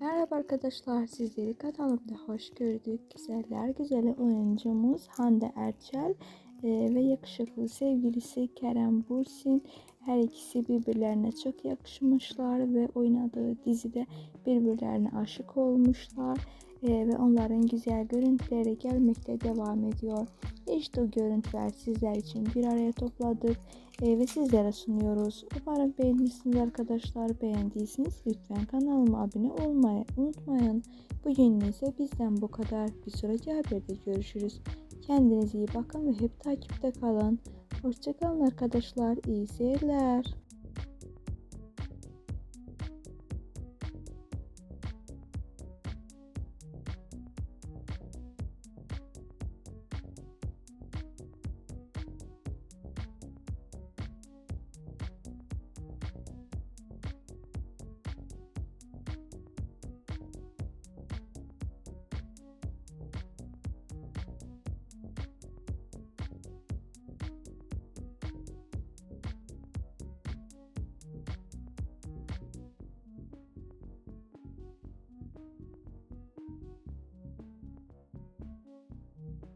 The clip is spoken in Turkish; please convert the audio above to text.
Merhaba arkadaşlar, sizleri kanalımda hoş gördük. Güzeller güzeli oyuncumuz Hande Erçel e, ve yakışıklı sevgilisi Kerem Bursin. Her ikisi birbirlerine çok yakışmışlar ve oynadığı dizide birbirlerine aşık olmuşlar. E, ve onların güzel görüntüleri gelmekte devam ediyor. İşte o görüntüler sizler için bir araya topladık e, ve sizlere sunuyoruz. Umarım beğenirsiniz arkadaşlar. Beğendiyseniz lütfen kanalıma abone olmayı unutmayın. Bugün ise bizden bu kadar. Bir sonraki haberde görüşürüz. Kendinize iyi bakın ve hep takipte kalın. Hoşçakalın arkadaşlar. İyi seyirler.